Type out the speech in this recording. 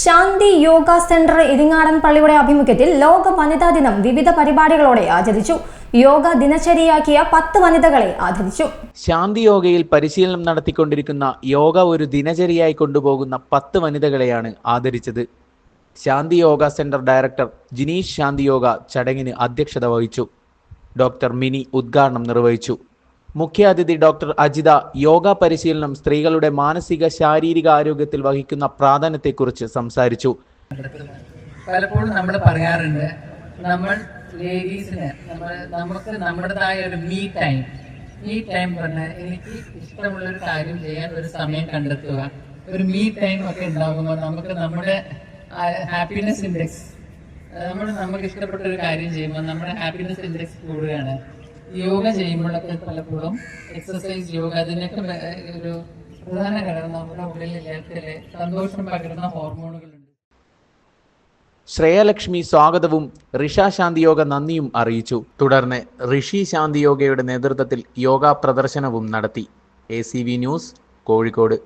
ശാന്തി Yoga centre Iringadan പള്ളിയുടെ ആഭിമുഖ്യത്തിൽ ലോക വനിതാ ദിനം വിവിധ പരിപാടികളോടെ ആചരിച്ചു. യോഗ ദിനചര്യയാക്കിയ പത്ത് വനിതകളെ ആദരിച്ചു. ശാന്തി യോഗയിൽ പരിശീലനം നടത്തിക്കൊണ്ടിരിക്കുന്ന യോഗ ഒരു ദിനചര്യയായി കൊണ്ടുപോകുന്ന പത്ത് വനിതകളെയാണ് ആദരിച്ചത്. ശാന്തി യോഗ സെന്റർ ഡയറക്ടർ ജിനീഷ് ശാന്തി യോഗ ചടങ്ങിന് അധ്യക്ഷത വഹിച്ചു. ഡോക്ടർ മിനി ഉദ്ഘാടനം നിർവഹിച്ചു. മുഖ്യാതിഥി ഡോക്ടർ അജിത യോഗ പരിശീലനം സ്ത്രീകളുടെ മാനസിക ശാരീരിക ആരോഗ്യത്തിൽ വഹിക്കുന്ന പ്രാധാന്യത്തെക്കുറിച്ച് സംസാരിച്ചു. പലപ്പോഴും നമ്മൾ പറയാറുണ്ട് നമ്മൾ ലേഡീസിന് നമ്മൾ നമുക്ക് നമ്മുടേതായ ഒരു മീ ടൈം മീ ടൈം പറഞ്ഞാൽ എനിക്ക് ഇഷ്ടമുള്ള ഒരു കാര്യം ചെയ്യാൻ ഒരു സമയം കണ്ടെത്തുക. ഒരു മീ ടൈം ഒക്കെ ഉണ്ടാകുമ്പോൾ നമുക്ക് നമ്മുടെ ഹാപ്പിനെസ് ഇൻഡെക്സ് നമ്മൾ നമുക്ക് ഇഷ്ടപ്പെട്ട ഒരു കാര്യം ചെയ്യുമ്പോൾ നമ്മുടെ ഹാപ്പിനെസ് ഇൻഡെക്സ് കൂടുകയാണ്. യോഗ ചെയ്യുമ്പോഴൊക്കെ പലപ്പോഴും എക്സസൈസ് യോഗ അതിനൊക്കെ ഒരു പ്രധാന ഘടകം നമ്മുടെ ഉള്ളിൽ ഇല്ലാത്തിലെ സന്തോഷം പകരുന്ന ഹോർമോണുകളുണ്ട്. ശ്രേയലക്ഷ്മി സ്വാഗതവും ഋഷ ശാന്തിയോഗ നന്ദിയും അറിയിച്ചു. തുടർന്ന് ഋഷി ശാന്തിയോഗയുടെ നേതൃത്വത്തിൽ യോഗ പ്രദർശനവും നടത്തി. A news Kozhikode.